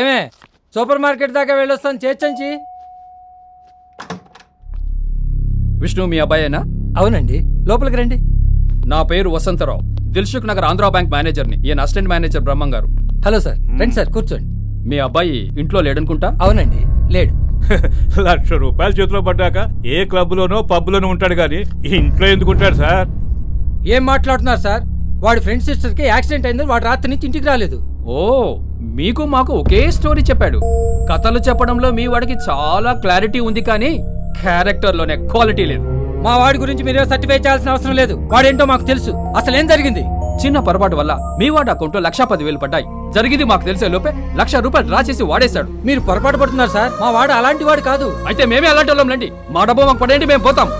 ఏమే super market దాకా వెళ్ళొస్తాను చేర్చంచి. విష్ణు మీ అబ్బాయేనా? అవునండి లోపలికి రండి. నా పేరు వసంతరావు. దిల్సుఖ్ నగర్ ఆంధ్రా బ్యాంక్ మేనేజర్ని ఈయన అసిస్టెంట్ మేనేజర్ బ్రహ్మం గారు. హలో సార్ రండి సార్ కూర్చోండి. మీ అబ్బాయి ఇంట్లో లేడనుకుంటా? అవునండి లేడు. లక్ష రూపాయలు చేతిలో పడ్డాక ఏ క్లబ్లోనో పబ్లోనో ఉంటాడు కానీ ఇంట్లో ఎందుకు ఉంటాడు సార్? ఏం మాట్లాడుతున్నారు సార్? వాడి ఫ్రెండ్ సిస్టర్కి యాక్సిడెంట్ అయింది వాడు రాత్రి నుంచి ఇంటికి రాలేదు. ఓ మీకు మాకు ఒకే స్టోరీ చెప్పాడు. కథలు చెప్పడంలో మీ వాడికి చాలా క్లారిటీ ఉంది కానీ క్యారెక్టర్లోనే క్వాలిటీ లేదు. మా వాడి గురించి మీరే సర్టిఫై చేయాల్సిన అవసరం లేదు. వాడేంటో మాకు తెలుసు. అసలు ఏం జరిగింది? చిన్న పొరపాటు వల్ల మీ వాడి అకౌంట్లో లక్ష పదివేలు పడ్డాయి. జరిగింది మాకు తెలిసే లోపే లక్ష రూపాయలు డ్రా చేసి వాడేశాడు. మీరు పొరపాటు పడుతున్నారు సార్. మా వాడు అలాంటి వాడు కాదు. అయితే మేమే అలాంటి వాళ్ళం రండి. మా డబ్బు మాకు పడేయండి మేము పోతాం.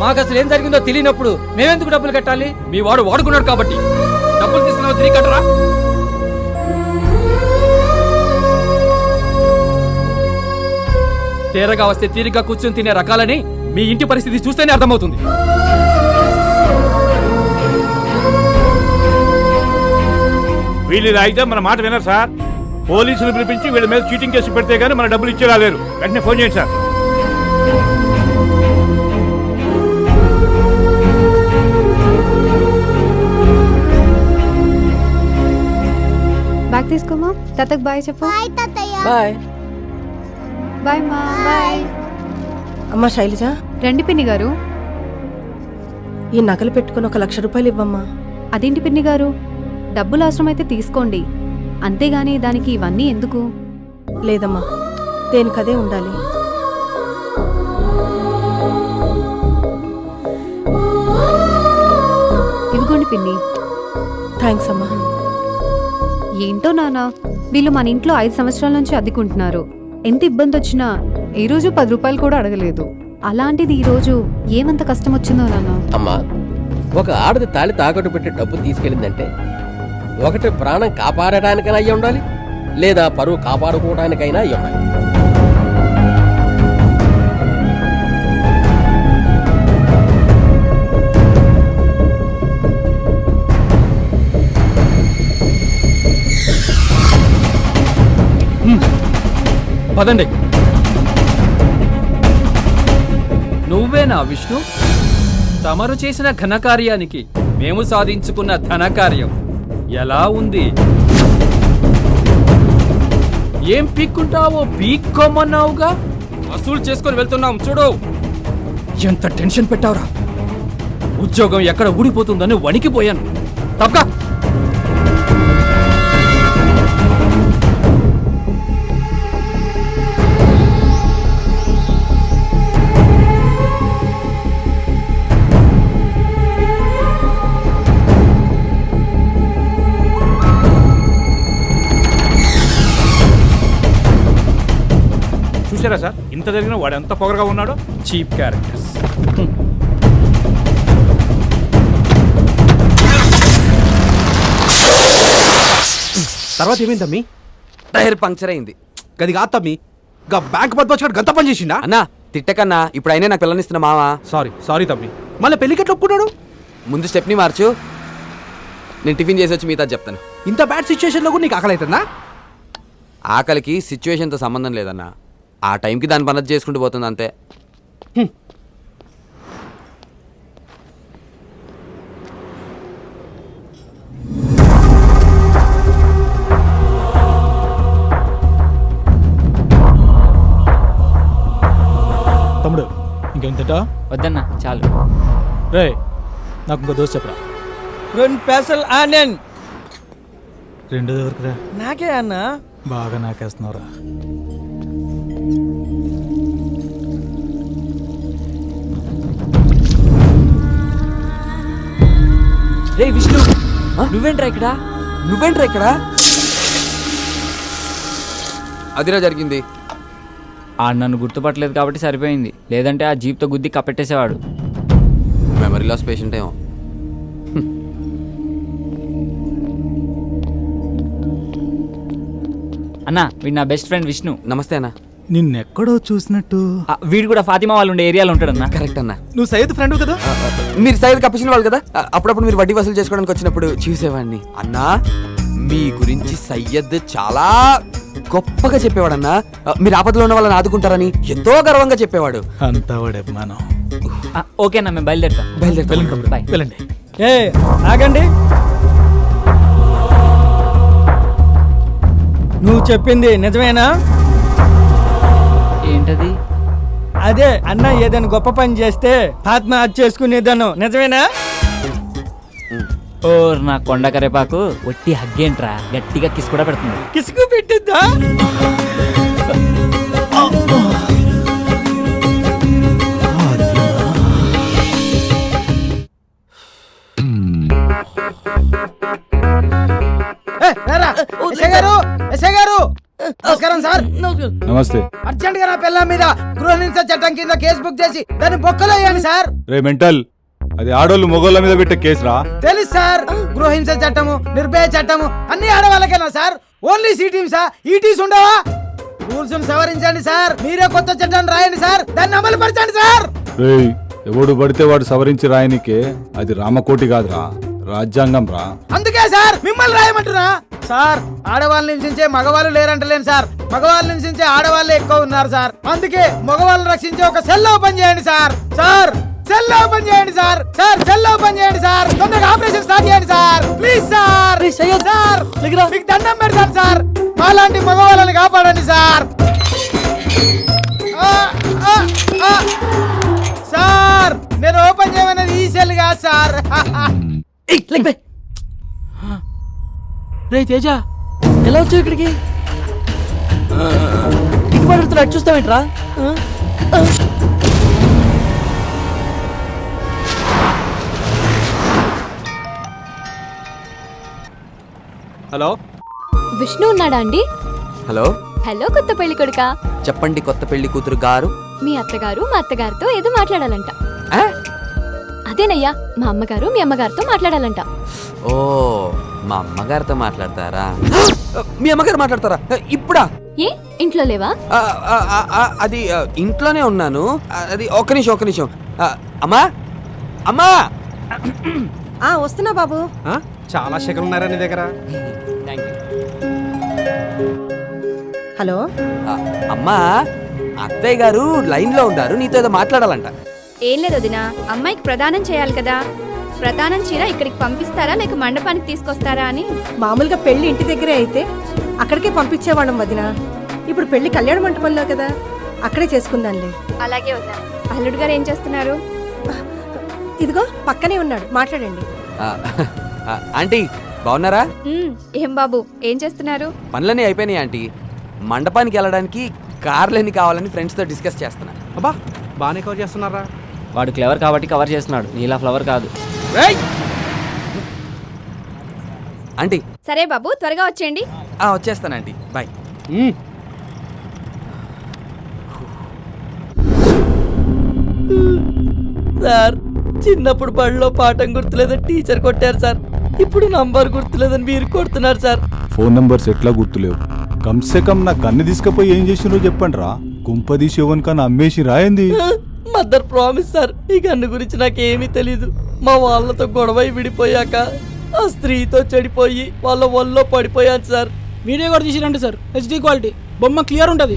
మాకు అసలు ఏం జరిగిందో తెలియనప్పుడు మేమెందుకు డబ్బులు కట్టాలి? మీ వాడు వాడుకున్నాడు కాబట్టి. డబ్బులు తీసుకున్నావు తిరిగి కట్టరా తేరగా వస్తే తీరిగ్గా కూర్చొని తినే రకాలని మీ ఇంటి పరిస్థితి చూస్తేనే అర్థమవుతుంది. వీళ్ళు రాయితే మన మాట వినరు సార్. పోలీసులు పిలిపించి వీళ్ళ మీద చీటింగ్ కేసు పెడితే గానీ మన డబ్బులు ఇచ్చి రాలేరు వెంటనే ఫోన్ చేయండి సార్. బ్యాగ్ తీసుకోమా తాతకు బాయ్ చెప్పు. బాయ్ బాయ్ మా బాయ్ అమ్మా శైలజ. రండి పిన్ని గారు. ఈ నగలు పెట్టుకుని ఒక లక్ష రూపాయలు ఇవ్వమ్మా. అదేంటి పిన్ని గారు? డబ్బులు అవసరమైతే తీసుకోండి. అంతేగాని దానికి ఇవన్నీ ఎందుకు? లేదమ్మా దేనికదే ఉండాలి. ఇవిగోండి పిన్ని. థ్యాంక్స్ అమ్మా. ఏంటో నానా వీళ్ళు మన ఇంట్లో ఐదు సంవత్సరాల నుంచి అద్దెకుంటున్నారు. ఎంత ఇబ్బంది వచ్చినా ఏ రోజు పది రూపాయలు కూడా అడగలేదు. అలాంటిది ఈ రోజు ఏమంత కష్టం వచ్చిందో నాన్న? అమ్మా ఒక ఆడది తాళి తాకట్టు పెట్టి డబ్బు తీసుకెళ్ళిందంటే ఒకటి ప్రాణం కాపాడటానికైనా అయ్యి ఉండాలి లేదా పరువు కాపాడుకోవడానికైనా అయ్యి ఉండాలి పదండి. నువ్వేనా విష్ణు? తమరు చేసిన ఘనకార్యానికి మేము సాధించుకున్న ధనకార్యం ఎలా ఉంది? ఏం పీక్కుంటావో పీక్కోమన్నావుగా? వసూలు చేసుకొని వెళ్తున్నాం చూడు. ఎంత టెన్షన్ పెట్టావురా? ఉద్యోగం ఎక్కడ ఊడిపోతుందని వణికిపోయాను. తప్పక చూసారా సార్? ఇంత జరిగిన వాడు ఎంత పొగరగా ఉన్నాడో? Cheap characters. తర్వాత ఏమైంది తమ్మి? టైర్ పంక్చర్ అయింది. గది కాదు తమ్మి. గా బ్యాంక్ పద్మచ్చాడు గంత పని చేసిండా? అన్నా తిట్టకన్నా ఇప్పుడు అయినా నాకు పిల్లనిస్తున్న మామ సారీ సారీ తమ్మి. మళ్ళీ పెళ్ళికి ఎట్లా ఒప్పుకున్నాడు? ముందు స్టెప్ని మార్చు. నేను టిఫిన్ చేసి వచ్చి మిగతా చెప్తాను. ఇంత బ్యాడ్ సిచ్యువేషన్లో కూడా నీకు ఆకలి అవుతుందా ఆకలికి సిచ్యువేషన్తో సంబంధం లేదన్నా. ఆ టైంకి దాని పనది చేసుకుంటూ పోతుంది అంతే. తమ్ముడు ఇంకేం తింటా వద్దన్నా చాలు. రే నాకు ఇంకో దోశ చెప్పరా? రెండు పెసల్ ఆనియన్. రెండు ఎవరికిరా? నాకే అన్నా. బాగా నాకేస్తున్నావురా. నువ్వేంట్రా ఇక్కడ? నువ్వేంట్రా ఇక్కడ? అదిరా జరిగింది. ఆ నన్ను గుర్తుపట్టలేదు కాబట్టి సరిపోయింది. లేదంటే ఆ జీప్తో గుద్ది కప్పెట్టేసేవాడు. మెమరీ లాస్ పేషెంట్ ఏమో. అన్నా వీడు నా బెస్ట్ ఫ్రెండ్ విష్ణు. నమస్తే అన్న. నిన్నెక్కడో చూసినట్టు. ఆ, వీడు కూడా ఫాతిమా వాళ్ళు ఉండే ఏరియాలో ఉంటాడన్నా. కరెక్ట్ అన్న. నువ్వు సయ్యద్ ఫ్రెండ్ కదా? మీరు సైడ్ కప్పించిన వాళ్ళు కదా? అప్పుడప్పుడు మీరు వడ్డీ వసూలు చేసుకోవడానికి వచ్చినప్పుడు చూసేవాడిని. అన్నా మీ గురించి సయ్యద్ చాలా గొప్పగా చెప్పేవాడన్నా. మీరు ఆపదలో ఉన్న వాళ్ళని ఆదుకుంటారని ఎంతో గర్వంగా చెప్పేవాడు. అంతా వాడే మనం ఆ, ఓకే అన్న మేము బయలుదేరుతాం. బయలుదేరుతాం. బాయ్. వెళ్ళండి. ఏ ఆగండి. నువ్వు చెప్పింది నిజమేనా? ఏంటది? అదే అన్న ఏదైనా గొప్ప పని చేస్తే ఆత్మహత్య చేసుకునేదాను. నిజమేనా? ఓ నా కొండ కరేపాకు ఒట్టి హగ్గేంట్రా? గట్టిగా కిస్ కూడా పెడుతుంది. కిసుకు పెట్టిద్దా? గారు ఎస్ఐ గారు. నమస్కారం సార్. నమస్తే. అర్జెంట్గా నా పిల్ల మీద గృహ హింస చట్టం కింద కేసు బుక్ చేసి దాన్ని బొక్కలో వేయండి సార్. రే మెంటల్. అది ఆడోళ్ళు మొగోళ్ళ మీద పెట్టే కేసురా. తెలుసు సార్. గృహ హింస చట్టము నిర్భయ చట్టము అన్ని ఆడవాళ్ళకేనా సార్? ఓన్లీ సి టీమ్సా? ఈ టీమ్స్ ఉండవా? రూల్స్ సవరించండి సార్. మీరే కొత్త చట్టాన్ని రాయండి సార్. దాన్ని అమలు పరచండి సార్. ఎవడు పడితే వాడు సవరించి రాయనికే అది రామకోటి కాదురా. రాజ్యాంగం రా. అందుకే సార్ మిమ్మల్ని రాయమంటున్నా. సార్ ఆడవాళ్ళని హింసించే మగవాళ్ళు లేరంటలేను సార్. మగవాళ్ళని హింసించే ఆడవాళ్ళే ఎక్కువ ఉన్నారు సార్. అందుకే మగవాళ్ళని రక్షించే ఒక సెల్ ఓపెన్ చేయండి సార్. సార్ సెల్ ఓపెన్ చేయండి సార్. సార్ సెల్ ఓపెన్ చేయండి సార్. తొందరగా ఆపరేషన్ స్టార్ట్ చేయండి సార్. Please sir. సార్ మీకు దండం పెడతాను సార్. మాలాంటి మగవాళ్ళని కాపాడండి సార్. సార్ నేను ఓపెన్ చేయమన్నది ఈ సెల్ కాదు సార్. రే తేజ ఎలా వచ్చావు ఇక్కడికి? ఇటు పడుతున్నా చూస్తావేంట్రా? హలో? విష్ణు ఉన్నాడా అండి? హలో? హలో కొత్త పెళ్ళి కొడుక? చెప్పండి కొత్త పెళ్ళి కూతురు గారు? మీ అత్తగారు మా అత్తగారితో ఏదో మాట్లాడాలంట? అదేనయ్యా మా అమ్మగారు మీ అమ్మగారితో మాట్లాడాలంట. ఓ మా అమ్మగారితో మాట్లాడతారా? మీ అమ్మగారు మాట్లాడతారా? ఇప్పుడా? ఏ ఇంట్లో లేవా? ఆ, ఆ, ఆ, ఆ, అది ఇంట్లోనే ఉన్నాను. అది ఒక్క నిమిషం ఒక్క నిమిషం. అమ్మా? అమ్మా? ఆ వస్తున్నా బాబు. చాలా శకలు ఉన్నారా నీ దగ్గర? హలో? అమ్మా అత్తయ్య గారు లైన్లో ఉన్నారు నీతో ఏదో మాట్లాడాలంట. ఏం లేదు వదినా. అమ్మాయికి ప్రదానం చేయాలి కదా. ప్రదానం చీర ఇక్కడికి పంపిస్తారా? లేక మండపానికి తీసుకొస్తారా అని. మామూలుగా పెళ్ళి ఇంటి దగ్గరే అయితే అక్కడికే పంపించేవాళ్ళం వదిన. ఇప్పుడు పెళ్ళి కళ్యాణ మంటపంలో కదా. అక్కడే చేసుకుందాంలే. అలాగే వదినా. అల్లుడు గారు ఏం చేస్తున్నారు? ఇదిగో పక్కనే ఉన్నాడు. మాట్లాడండి. ఆంటీ బాగున్నారా? ఉమ్, ఏం బాబు? ఏం చేస్తున్నారు? పనులన్నీ అయిపోయినాయి ఆంటీ. మండపానికి వెళ్ళడానికి కార్లు ఎన్ని కావాలని ఫ్రెండ్స్తో డిస్కస్ చేస్తున్నా. అబ్బా బాగానే కవర్ చేస్తున్నారా? వాడు క్లవర్ కాబట్టి కవర్ చేస్తున్నాడు. నీలా ఫ్లవర్ కాదు. ఆంటీ. సరే బాబు త్వరగా వచ్చేయండి. ఆ, వచ్చేస్తాను ఆంటీ బాయ్ సార్ చిన్నప్పుడు బడిలో పాఠం గుర్తులేదని టీచర్ కొట్టారు సార్. ఇప్పుడు నంబర్ గుర్తులేదని మీరు కొడుతున్నారు సార్. ఫోన్ నంబర్స్ ఎట్లా గుర్తులేవు? కమ్సే కమ్ నా కన్ను తీసుకపోయి ఏం చేసినో చెప్పండి రా కుంపదీసి ఎవరి కన్నా అమ్మేసి రాయింది మదర్ ప్రామిస్ సార్ ఈ గన్ను గురించి నాకేమీ తెలీదు. మా వాళ్ళతో గొడవ విడిపోయాక ఆ స్త్రీతో చెడిపోయి వాళ్ళ ఒళ్ళో పడిపోయాను సార్. వీడియో కూడా తీసిరండి సార్. హెచ్డి క్వాలిటీ బొమ్మ క్లియర్ ఉంటది.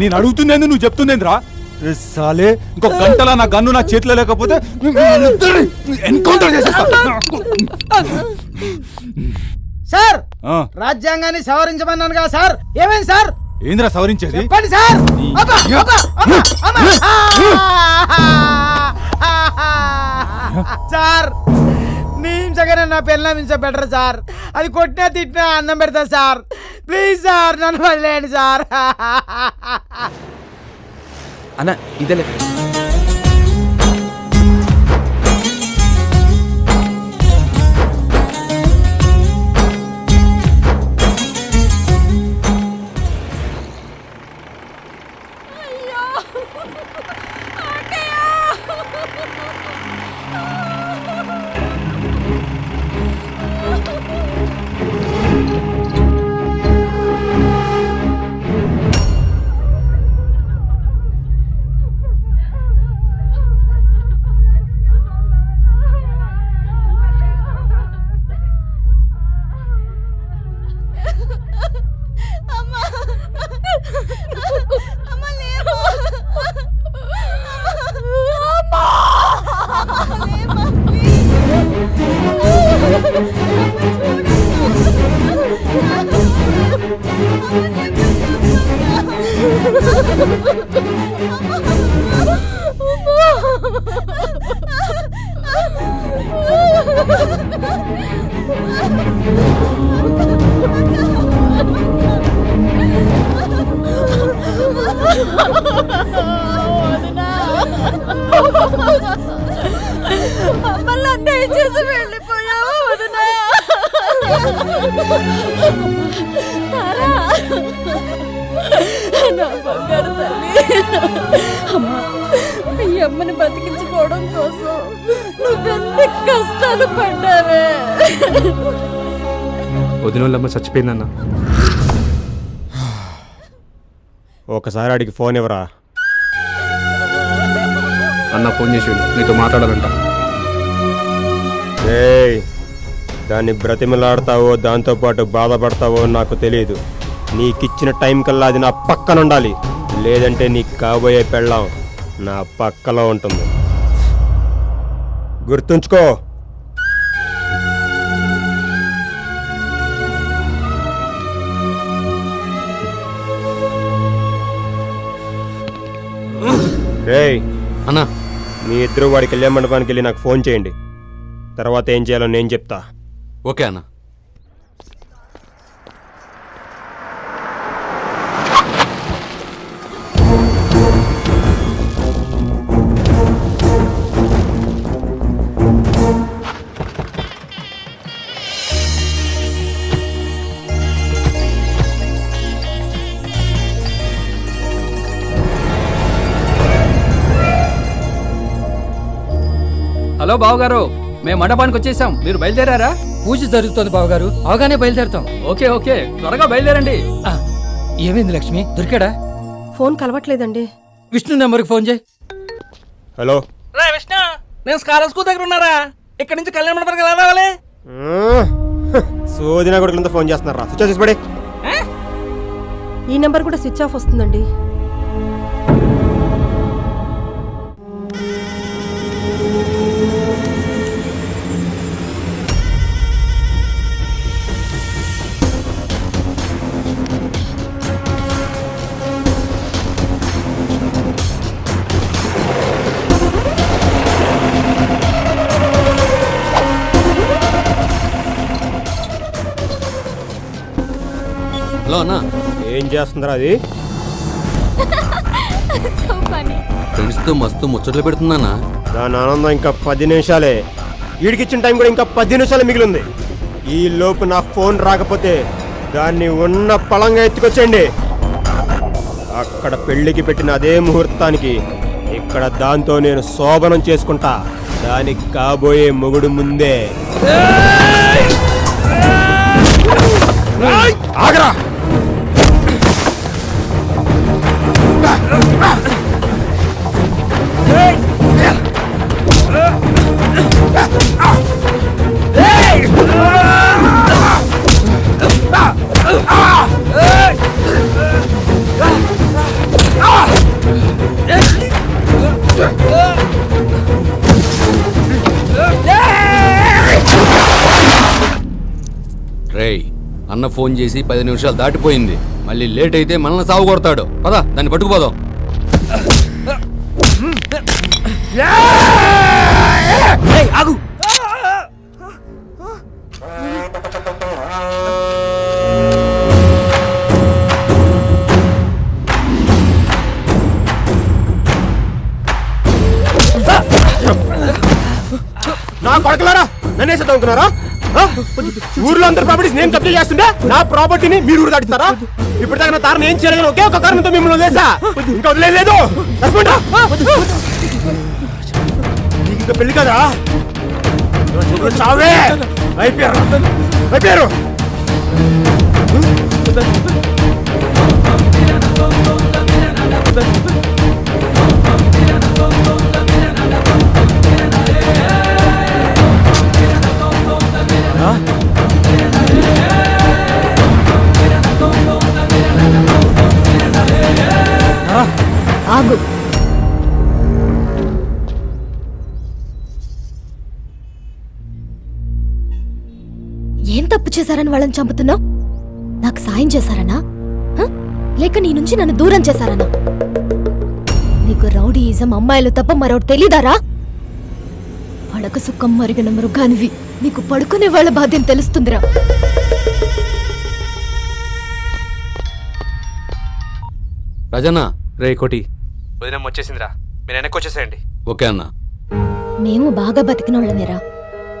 నేను అడుగుతుందేంది నువ్వు చెప్తుందేంద్రా? రే సాలే ఇంకో గంటలా నా గన్ను నా చేతిలో లేకపోతే ఎన్కౌంటర్ చేసేస్తా. సార్ ఆ, రాజ్యాంగాన్ని సవరించమన్నాను కదా సార్. ఏమైంది సార్? ఏందిరా సవరించేది? చెప్పండి సార్. అబ్బా, అబ్బా, అబ్బా, అమ్మా. సార్ నీ పిల్ల హింస బెటర్ సార్. అది కొట్టినా తిట్టినా అన్నం పెడతా సార్. ప్లీజ్ సార్ నన్ను వదిలేయండి సార్. అన్న ఇదే బతికించుకోవడం కోసం నువ్వెన్ని కష్టాలు పడ్డావే? వదిన వాళ్ళమ్మ చచ్చిపోయిందన్న. ఒకసారి అడిగి ఫోన్ ఇవ్వరా? అన్న ఫోన్ చేసిండు నీతో మాట్లాడాలంట. ఏయ్ దాన్ని బ్రతిమలాడతావో దాంతోపాటు బాధపడతావో నాకు తెలియదు నీకిచ్చిన టైం కల్లా అది నా పక్కన ఉండాలి లేదంటే నీకు కాబోయే పెళ్ళాం. నా పక్కలో ఉంటుంది. గుర్తుంచుకో. అన్నా. మీ ఇద్దరు వాడి కళ్యాణ మండపానికి వెళ్ళి నాకు ఫోన్ చేయండి. తర్వాత ఏం చేయాలో నేను చెప్తా. ఓకే అన్న. హలో బావగారు మేము మండపానికి వచ్చేసాం. మీరు బయలుదేరారా? పూజ జరుగుతోంది బావగారు. అవగానే బయలుదేరుతాం. Okay okay. త్వరగా బయలుదేరండి. ఏమైంది లక్ష్మి? దొరికాడా? ఫోన్ కలవట్లేదండి. విష్ణు నెంబర్కి ఫోన్ చేయి. హలో. రా విష్ణు! నేను స్కాలర్ స్కూల్ దగ్గర ఉన్నారా? ఇక్కడ నుంచి కళ్యాణ మండపానికి ఎలా రావాలి సోదిన కొడుకులంతా ఫోన్ చేస్తున్నారా? స్విచ్ ఆఫ్ చేసి పడే. ఈ నెంబర్ కూడా స్విచ్ ఆఫ్ వస్తుందండి. హలో అన్న ఏం చేస్తుందిరా అది? ఫ్రెండ్స్తో మస్తు ముచ్చట్లు పెడుతుందన్నా దాని ఆనందం ఇంకా పది నిమిషాలే. వీడికిచ్చిన టైం కూడా ఇంకా పది నిమిషాలే మిగిలింది. ఈ లోపు నా ఫోన్ రాకపోతే దాన్ని ఉన్న పళంగా ఎత్తుకొచ్చేయండి. అక్కడ పెళ్ళికి పెట్టిన అదే ముహూర్తానికి ఇక్కడ దాంతో నేను శోభనం చేసుకుంటా. దానికి కాబోయే మొగుడు ముందే. ఆగరా! అన్న ఫోన్ చేసి పది నిమిషాలు దాటిపోయింది. మళ్ళీ లేట్ అయితే మనల్ని సాగు కొడతాడు. పదా దాన్ని పట్టుకుపోదాం. ఆగు. నా కొడకలారా? నన్నే చదువుకున్నారా ఊర్లో అందరి ప్రాపర్టీస్ నేను కబ్జా చేస్తుంటే నా ప్రాపర్టీని మీరు ఊరు దాటిస్తారా? ఇప్పుడు దాకా నా తారని ఏం చేయలేదు ఒకే ఒక కారణంతో మిమ్మల్ని వదిలేసా. ఇంకా వదిలేదు ఇంకా పెళ్ళి కదా? చావే? అయిపోయారు. అయిపోయారు. చేశారని వాళ్ళని చంపుతున్నావు? నాకు సాయం చేశారనా? లేక నీ నుంచి నన్ను దూరం చేశారనా? నీకు రౌడీయిజం అమ్మాయిలు తప్ప మరొకటి తెలీదారా? పడక సుఖం మరిగిన మృగానివి నీకు పడుకునే వాళ్ళ బాధ్యం తెలుస్తుందిరా. రాజన్న రే కోటి. వదినం వచ్చేసిందిరా. మీరు వెనక్కి వచ్చేసేయండి. ఓకే అన్న. మేము బాగా బతికినోళ్ళమేరా.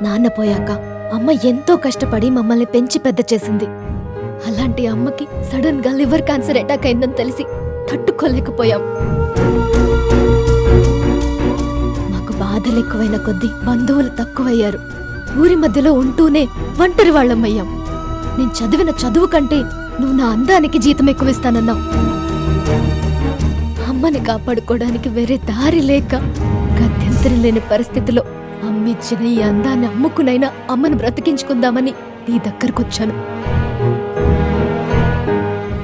నాన్న పోయాక అమ్మ ఎంతో కష్టపడి మమ్మల్ని పెంచి పెద్ద చేసింది. అలాంటి అమ్మకి సడన్గా లివర్ క్యాన్సర్ అటాక్ అయిందని తెలిసి తట్టుకోలేకపోయాం. మాకు బాధలు ఎక్కువైన కొద్దీ బంధువులు తక్కువయ్యారు. ఊరి మధ్యలో ఉంటూనే ఒంటరి వాళ్ళమయ్యాం. నేను చదివిన చదువు కంటే నువ్వు నా అందానికి జీతం ఎక్కువ ఇస్తానన్నావు అమ్మని కాపాడుకోవడానికి వేరే దారి లేక గత్యంతరం లేని పరిస్థితిలో ఇచ్చిన ఈ అందాన్ని అమ్ముకునైనా అమ్మను బ్రతికించుకుందామని నీ దగ్గరకొచ్చాను.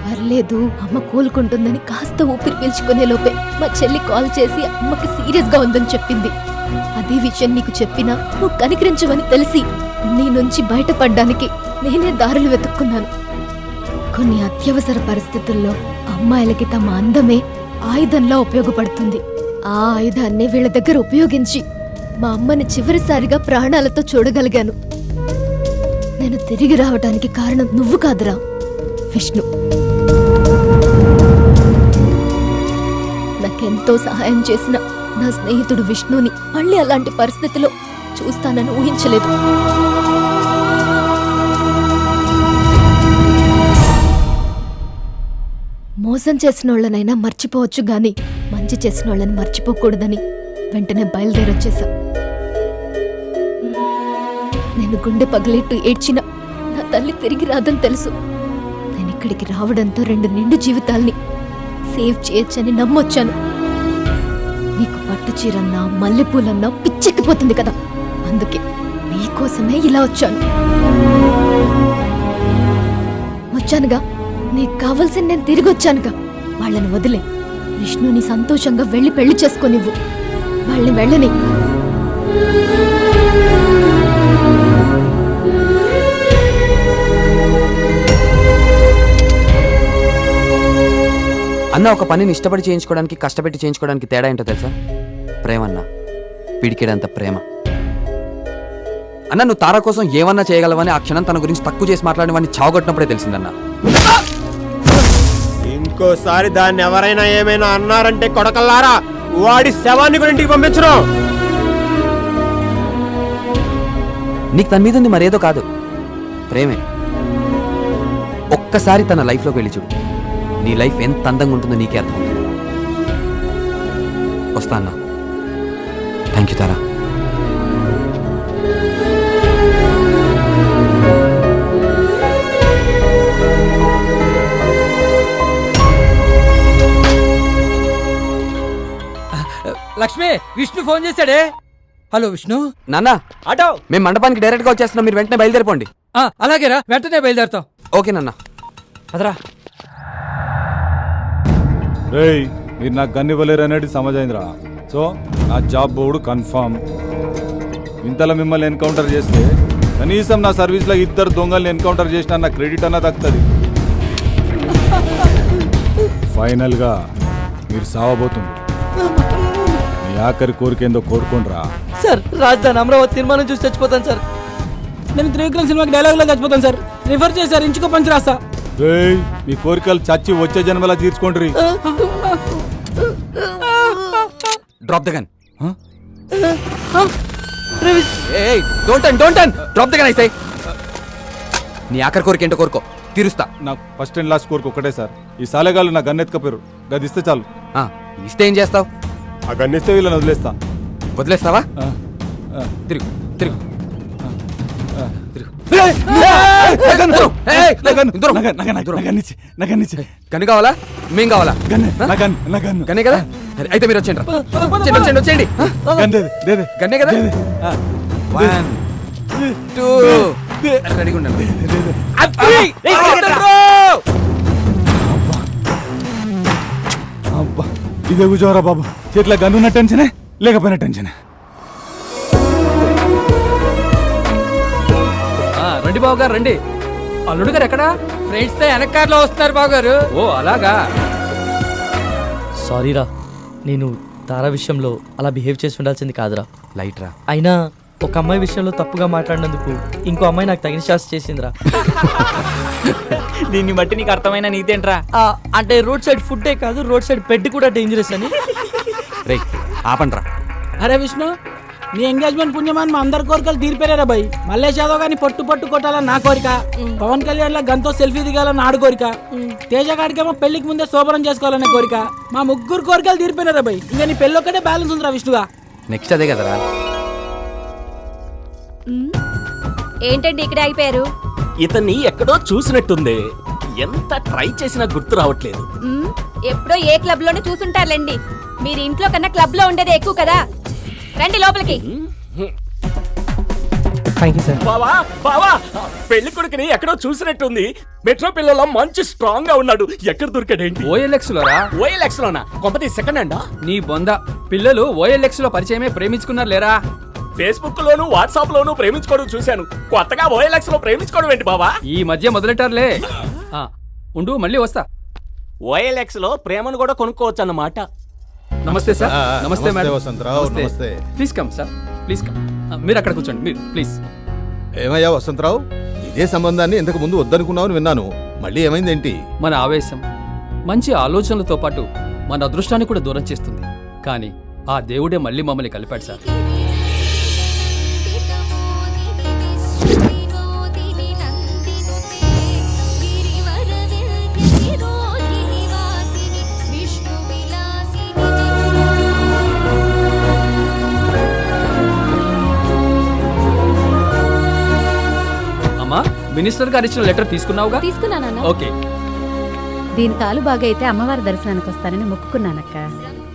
పర్లేదు అమ్మ కోలుకుంటుందని కాస్త ఊపిరి పీల్చుకునే లోపే మా చెల్లి కాల్ చేసి అమ్మకి సీరియస్గా ఉందని చెప్పింది. అదే విషయం నీకు చెప్పినా నువ్వు కనికరించవని తెలిసి నీ నుంచి బయటపడ్డానికి నేనే దారులు వెతుక్కున్నాను. కొన్ని అత్యవసర పరిస్థితుల్లో అమ్మాయిలకి తమ అందమే ఆయుధంలా ఉపయోగపడుతుంది. ఆ ఆయుధాన్ని వీళ్ళ దగ్గర ఉపయోగించి మా అమ్మని చివరిసారిగా ప్రాణాలతో చూడగలిగాను. నేను తిరిగి రావడానికి కారణం నువ్వు కాదురా విష్ణు. నాకెంతో సహాయం చేసిన నా స్నేహితుడు విష్ణుని మళ్ళీ అలాంటి పరిస్థితిలో చూస్తానని ఊహించలేదు. మోసం చేసిన వాళ్ళనైనా మర్చిపోవచ్చు గాని మంచి చేసిన వాళ్ళని మర్చిపోకూడదని వెంటనే బయలుదేరొచ్చేసా నేను గుండె పగిలేట్టు ఏడ్చిన నా తల్లి తిరిగి రాదని తెలుసు. నేను ఇక్కడికి రావడంతో రెండు నిండు జీవితాల్ని సేవ్ చేయొచ్చని నమ్మొచ్చాను. నీకు పట్టు చీరన్నా మల్లెపూలన్నా పిచ్చెక్కిపోతుంది కదా. అందుకే నీకోసమే ఇలా వచ్చాను. వచ్చానుగా. నీకు కావాల్సిన నేను తిరిగి వచ్చానుగా వాళ్ళని వదిలే. విష్ణుని సంతోషంగా వెళ్ళి పెళ్ళి చేసుకోనివ్వు. వాళ్ళని వెళ్ళని. అన్న ఒక పనిని ఇష్టపడి చేయించుకోవడానికి కష్టపెట్టి చేయించుకోవడానికి తేడా ఏంటో తెలుసా? ప్రేమ అన్న పిడికేడంత ప్రేమ. అన్న నువ్వు తారా కోసం ఏమన్నా చేయగలవని ఆ క్షణం తన గురించి తక్కువ చేసి మాట్లాడిన వాడిని చావగొట్టినప్పుడే తెలిసిందన్న. ఇంకోసారి దాన్ని ఎవరైనా ఏమైనా అన్నారంటే కొడకల్లారా? వాడి శవాన్ని కూడా ఇంటికి పంపించరు నీకు తన మీద ఉంది మరేదో కాదు. ప్రేమే. ఒక్కసారి తన లైఫ్లోకి వెళ్ళి చూడు. నీ లైఫ్ ఎంత అందంగా ఉంటుందో నీకే అర్థం వస్తా thank you Tara. Lakshmi Vishnu phone చేశాడే. Hello Vishnu. నాన్న ఆటో. మేము మండపానికి డైరెక్ట్గా వచ్చేస్తున్నాం మీరు వెంటనే బయలుదేరిపోండి. అలాగేరా వెంటనే బయలుదేరుతాం. ఓకే నాన్న. అదరా రేయ్ మీరు నాకు గన్ ఇవ్వలేరు అనేది సమజైందిరా. సో నా జాబ్ బోర్డు కన్ఫామ్. ఇంతలో మిమ్మల్ని ఎన్కౌంటర్ చేస్తే కనీసం నా సర్వీస్లో ఇద్దరు దొంగల్ని ఎన్కౌంటర్ చేసిన నా క్రెడిట్ అన్న దక్కుతుంది ఫైనల్గా మీరు సావబోతుంది ఆఖరి కోరికేందో కోరుకోండిరా. సార్ రాజధాని అమరావతి తీర్మానం చూసి చచ్చిపోతాను సార్. నేను త్రివిక్రమ్ సినిమాకి డైలాగ్లో చచ్చిపోతాను సార్. రిఫర్ చేశారు ఇంచుకో పంచి రాస్తా. రేయ్ మీ కోరికలు చచ్చి వచ్చే జన్మలా తీర్చుకోండి drop the gun don't don't turn drop the gun ఐసై నీ ఆఖరి కోరిక ఏంటో కోరుకో. తీరుస్తా. నాకు ఫస్ట్ అండ్ లాస్ట్ కోరిక ఒకటే సార్. ఈ సాలెగాళ్ళు నా గన్ ఎత్తుకపోయారు గది ఇస్తే చాలు. ఆ, ఇస్తే ఏం చేస్తావు? ఆ గన్ ఇస్తే వీళ్ళని వదిలేస్తా. వదిలేస్తావా? ఆ, ఆ. తిరుగు తిరుగు. గన్ను కావాలా? మేం కావాలా. గన్నే కదా? అయితే మీరు వచ్చేయండి రా. వచ్చేయండి వచ్చేయండి. గన్నే కదా. One two. రెడీగా ఉండండి. అబ్బా. ఇదే కూర్చోరా బాబు. చేతిలో గన్ ఉన్న టెన్షనే లేకపోయిన టెన్షనే. రండి బాబు గారు రండి. అల్లుడు గారు ఎక్కడా? ఫ్రెండ్స్తో వెనకారులో వస్తున్నారు బాబు గారు ఓ అలాగా? సారీరా నేను తారా విషయంలో అలా బిహేవ్ చేసి ఉండాల్సింది కాదురా. లైట్ రా అయినా ఒక అమ్మాయి విషయంలో తప్పుగా మాట్లాడినందుకు ఇంకో అమ్మాయి నాకు తగిన శాస్త్ర చేసిందిరా. దీన్ని బట్టి నీకు అర్థమైన నీతేంట్రా ఆ, అంటే రోడ్ సైడ్ ఫుడ్డే కాదు రోడ్ సైడ్ బెడ్ కూడా డేంజరస్ అని. రే ఆపండ్రా. అరే విష్ణు నీ ఎంగేజ్మెంట్ పుణ్యమాన్ మా అందరి కోరికలు తీరిపోయారా భయ్ మల్లేష్ యాదవ్ గాని పట్టు పట్టు కొట్టాలని నా కోరిక. పవన్ కళ్యాణ్ లా గంతో సెల్ఫీ దిగాలని ఆడు కోరిక. తేజ గాడికేమో పెళ్ళికి ముందే శోభనం చేసుకోవాలనే కోరిక. మా ముగ్గురు కోరికలు తీరిపోయినారా భయ్ ఇంకా నీ పెళ్ళి ఒక్కటే బ్యాలెన్స్ ఉందిరా విష్ణుగా. నెక్స్ట్ అదే కదరా. ఏంటండి ఇక్కడ అయిపోయారు ఇతన్ని ఎక్కడో చూసినట్టుంది. ఎంత ట్రై చేసినా గుర్తు రావట్లేదు. ఎప్పుడో ఏ క్లబ్లోనే చూసుంటారులేండి. మీరు ఇంట్లో కన్నా క్లబ్లో ఉండేది ఎక్కువ కదా. రండి లోపలికి. థ్యాంక్ యూ సార్ బావా బావా పెళ్ళి కొడుకుని ఎక్కడో చూసినట్టుంది. మెట్రో పిల్లలో మంచి స్ట్రాంగ్గా ఉన్నాడు. ఎక్కడ దొరికాడేంటి ఓఎల్ఎక్స్ లోరా ఓఎల్ఎక్స్ లోనా? కొంపతి సెకండ్ హ్యాండా నీ బొంద. పిల్లలు ఓఎల్ఎక్స్లో పరిచయమే ప్రేమించుకున్నారు లేరా? ఫేస్బుక్ లోను వాట్సాప్ లోను ప్రేమించుకోవడం చూశాను. కొత్తగా ఓఎల్ఎక్స్లో ప్రేమించుకోవడం ఏంటి బావా? ఈ మధ్య మొదలెట్టారులే. ఆ, ఉండు మళ్ళీ వస్తా. ఓఎల్ఎక్స్లో ప్రేమను కూడా కొనుక్కోవచ్చు అన్నమాట నమస్తే సార్. నమస్తే నమస్తే మేడం. వసంతరావు, నమస్తే. Please come sir please come మీరు అక్కడ కూర్చోండి. మీరు ప్లీజ్ ఏమయ్యా వసంతరావు? ఇదే సంబంధాన్ని ఇంతకు ముందు వద్దనుకున్నావని విన్నాను. మళ్ళీ ఏమైందేంటి? మన ఆవేశం మంచి ఆలోచనలతో పాటు మన అదృష్టాన్ని కూడా దూరం చేస్తుంది. కానీ ఆ దేవుడే మళ్ళీ మమ్మల్ని కలిపాడు సార్. మినిస్టర్ గారు ఇచ్చిన లెటర్ తీసుకున్నావుగా? తీసుకున్నానా ఓకే. దీని కాలు బాగా అయితే అమ్మవారి దర్శనానికి వస్తానని మొక్కుకున్నానక్క.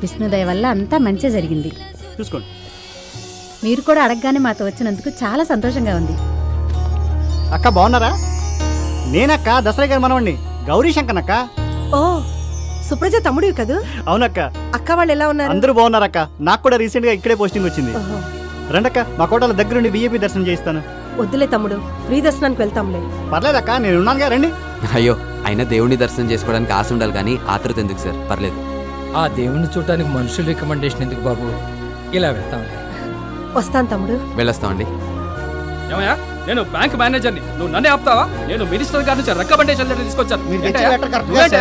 విష్ణుదయ వల్ల అంతా మంచి జరిగింది. చూసుకోండి. మీరు కూడా అడగగానే మాతో వచ్చినందుకు చాలా సంతోషంగా ఉంది. అక్క బాగున్నారా? నేనక్క దసరా గారి మనవండి గౌరీ శంకర్ అక్క ఓ సుప్రజ తమ్ముడివి కదూ? అవునక్క. అక్క వాళ్ళు ఎలా ఉన్నారు? అందరూ బాగున్నారక్క. నాకు కూడా రీసెంట్గా ఇక్కడే పోస్టింగ్ వచ్చింది. రండక్క మా కోటల దగ్గరుండి బీఏపీ దర్శనం చేయిస్తాను. వద్దులే తమ్ముడు ఫ్రీ దర్శనానికి వెళ్తాంలే పర్లేదక్క నేను ఉన్నానుగా రండి. అయ్యో అయినా దేవుడిని దర్శనం చేసుకోవడానికి ఆశ ఉండాలి కానీ ఆతృత ఎందుకు సార్? పర్లేదు. ఆ దేవుణ్ణి చూడటానికి మనుషుల రికమెండేషన్ ఎందుకు బాబు? ఇలా వెళ్తాంలే. వస్తాను తమ్ముడు. వెళ్ళొస్తామండి ఏమయ్యా నేను బ్యాంక్ మేనేజర్ని. నువ్వు నన్నే ఆపుతావా? నేను మినిస్టర్ గారి నుంచి రికమెండేషన్ లెటర్ తీసుకొచ్చాను. ఏంటయ్యా?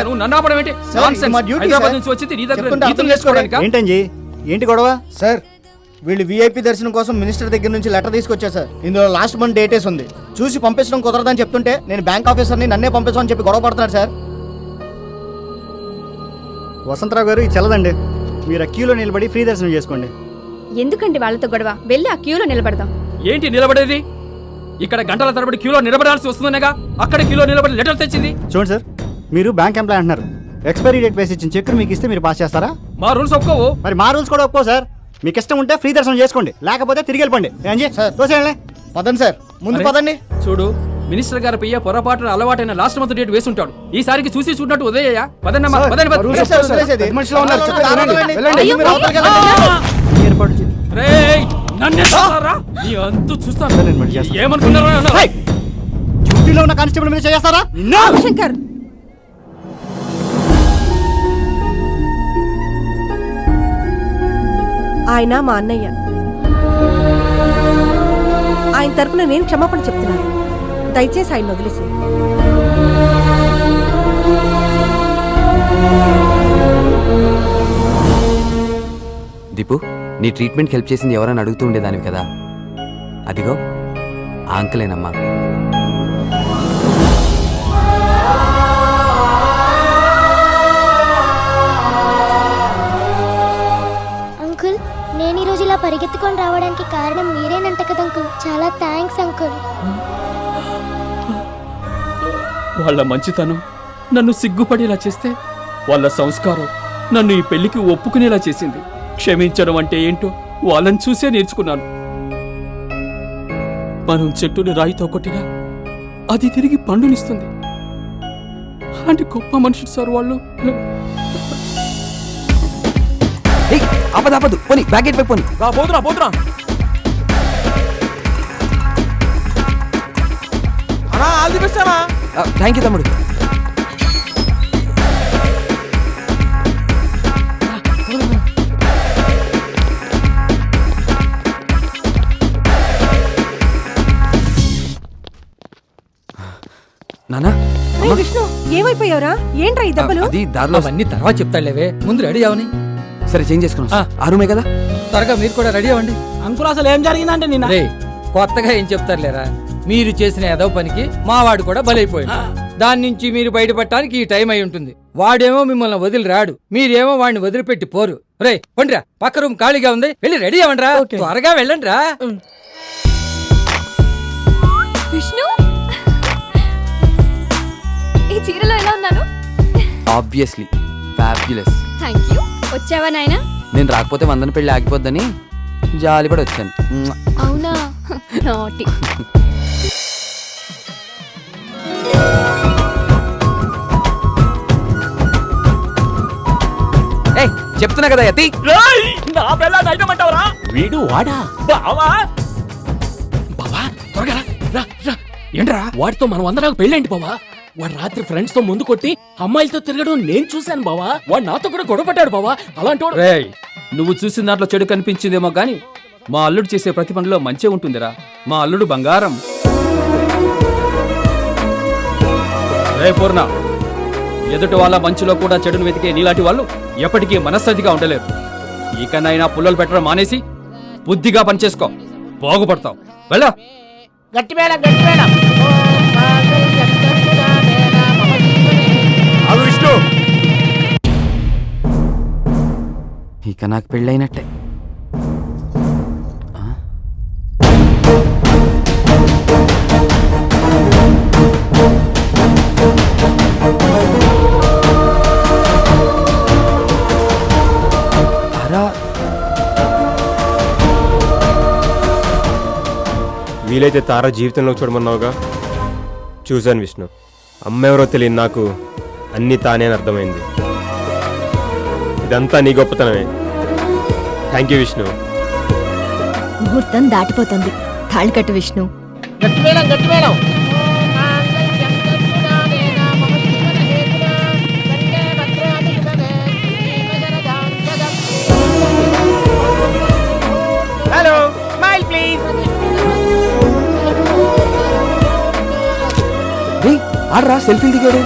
నువ్వు నన్ను ఆపడం ఏంటి? Nonsense. హైదరాబాద్. నుంచి వచ్చింది నీ దగ్గర ఏంటి గొడవ? సార్ వీళ్ళు వీఐపీ దర్శనం కోసం మినిస్టర్ దగ్గర నుంచి లెటర్ తీసుకొచ్చా సార్. ఇందులో లాస్ట్ మంత్ డేటేస్ ఉంది చూసి పంపించడం కుదరదని చెప్తుంటే నేను బ్యాంక్ ఆఫీసర్ని నన్నే పంపించమని చెప్పి గొడవ పడుతున్నాడు సార్. వసంతరావు గారు ఇది చల్లదండి. మీరు ఆ క్యూలో నిలబడి ఫ్రీ దర్శనం చేసుకోండి. ఎందుకండి వాళ్ళతో గొడవ? వెళ్ళి ఆ క్యూలో నిలబడదాం. ఏంటి నిలబడేది? ఇక్కడ గంటల తరబడి క్యూలో నిలబడాల్సి వస్తుందనేగా? అక్కడ క్యూలో నిలబడి లెటర్ తెచ్చింది? చూడండి సార్ మీరు బ్యాంక్ ఎంప్లాయ్ అంటున్నారు. ఎక్స్పైరీ డేట్ వేసి ఇచ్చిన చెక్ మీకు ఇస్తే మీరు పాస్ చేస్తారా? మా రూల్స్ ఒప్పుకోవు. మరి మా రూల్స్ కూడా ఒప్పుకో సార్. మీకు ఇష్టం ఉంటే ఫ్రీ దర్శనం చేసుకోండి. లేకపోతే తిరిగి వెళ్ళిపోండి. సార్. తోసేయండి. పదండి సార్. ముందు అరే, పదండి. చూడు మినిస్టర్ గారి పియ్య పొరపాటున అలవాటైన లాస్ట్ మంత్ డేట్ వేసి ఉంటాడు ఈసారికి చూసి చూడనట్టు ఉదయ్యా పదన్నమ్మా పదండి, పద. రూల్స్ సార్, వదిలేసేది. పెద్ద మనుషులు ఉన్నారు, చెప్పేది వినండి. వెళ్ళండి, అయ్యో, మీరు అవతలకి వెళ్ళండి. ఏర్పాటు చేయండి. రేయ్, నన్నే చూస్తారా? నీ అంతు చూస్తాను. నేను మళ్ళీ చేస్తాను. ఏమనుకున్నారో! డ్యూటీలో ఉన్న కానిస్టేబుల్ మీద చేస్తారా? శంకర్ ఆయన మా అన్నయ్య. ఆయన తరపున నేను క్షమాపణ చెప్తున్నాను. దయచేసి ఆయన వదిలేసి. దీపు నీ ట్రీట్మెంట్కి హెల్ప్ చేసింది ఎవరైనా అడుగుతూ ఉండేదానివి కదా. అదిగో ఆ అంకులేనమ్మా. పరిగెత్తుకొని రావడానికి కారణం మీరేనంట కదా అంకుల్. చాలా థ్యాంక్స్ అంకుల్. వాళ్ళ మంచితనం నన్ను సిగ్గుపడేలా చేస్తే వాళ్ళ సంస్కారం నన్ను ఈ పెళ్ళికి ఒప్పుకునేలా చేసింది. క్షమించడం అంటే ఏంటో వాళ్ళని చూసే నేర్చుకున్నాను. మనం చెట్టుని రాయితో కొట్టినా అది తిరిగి పండునిస్తుంది. అలాంటి గొప్ప మనుషులు సార్ వాళ్ళు. ఆపదు ఆపదు. పోనీ బ్యాగేట్ పై పోతురా పోతురా. పోతున్నా థ్యాంక్ యూ తమ్ముడు. నానా విష్ణు ఏమైపోయావురా? ఏంట్రా ఈ దెబ్బలు? దారిలో అన్ని తర్వాత చెప్తాడులేవే. ముందు రెడీ అవని సరే చేంజ్ చేసుకున్నాం. ఆ. రూమే కదా? త్వరగా మీరు కూడా రెడీ అవ్వండి. అంకుల్ అసలు ఏం జరిగిందంటే నిన్న? రే కొత్తగా ఏం చెప్తారులేరా మీరు చేసిన ఏదో పనికి మావాడు కూడా బలైపోయాడు. దాని నుంచి మీరు బయటపడటానికి ఈ టైం అయి ఉంటుంది. వాడేమో మిమ్మల్ని వదిలి రాడు. మీరేమో వాడిని వదిలిపెట్టి పోరు. రే పండిరా పక్క రూమ్ ఖాళీగా ఉంది. వెళ్ళి రెడీ అవ్వండిరా. త్వరగా వెళ్ళండి రా విష్ణు? ఈ చీరలో ఎలా ఉన్నాను? ఆబ్వియస్లీ ఫ్యాబ్యులస్ థ్యాంక్ యూ వచ్చావా నాయనా? నేను రాకపోతే వందన పెళ్ళి ఆగిపోద్దని జాలిపడి వచ్చాను. మ్మ్. అవునా? నాటి. ఏయ్ చెప్తున్నా కదా యతి. రేయ్, నా పిల్ల నైటమంటావరా వీడు వాడా? బావా? బావా త్వరగా రా, రా రా. ఏంట్రా? వాడితో మనం అందరం పెళ్ళండి బావా? వాడు రాత్రి ఫ్రెండ్స్తో ముందు కొట్టి అమ్మాయిలతో తిరగడం నేను చూశాను బావా. వాడు నాతో కూడా గొడవ పడ్డాడు బావా. అలాంటి రేయ్ నువ్వు చూసిన దాంట్లో చెడు కనిపించిందేమో గాని మా అల్లుడు చేసే ప్రతి పనిలో మంచే ఉంటుందిరా. మా అల్లుడు బంగారం. రే పూర్ణ ఎదుటి వాళ్ళ మంచులో కూడా చెడును వెతికే నీలాంటి వాళ్ళు ఎప్పటికీ మనశ్శాంతిగా ఉండలేరు. ఇకనైనా పుల్లలు పెట్టడం మానేసి బుద్ధిగా పనిచేసుకో. బాగుపడతావు. వెళ్ళా. గట్టి మేడం గట్టి మేడం విష్ణు ఇక నాకు పెళ్ళైనట్టే. వీలైతే తార జీవితంలో చూడమన్నావుగా? చూశాను విష్ణు. అమ్మ ఎవరో తెలియని నాకు అన్నీ తానే అని అర్థమైంది. ఇదంతా నీ గొప్పతనమే. థ్యాంక్ యూ విష్ణు ముహూర్తం దాటిపోతుంది. తాళి కట్టు విష్ణు హలో ప్లీజ్ రేయ్, ఆడరా సెల్ఫీ దిగాడు.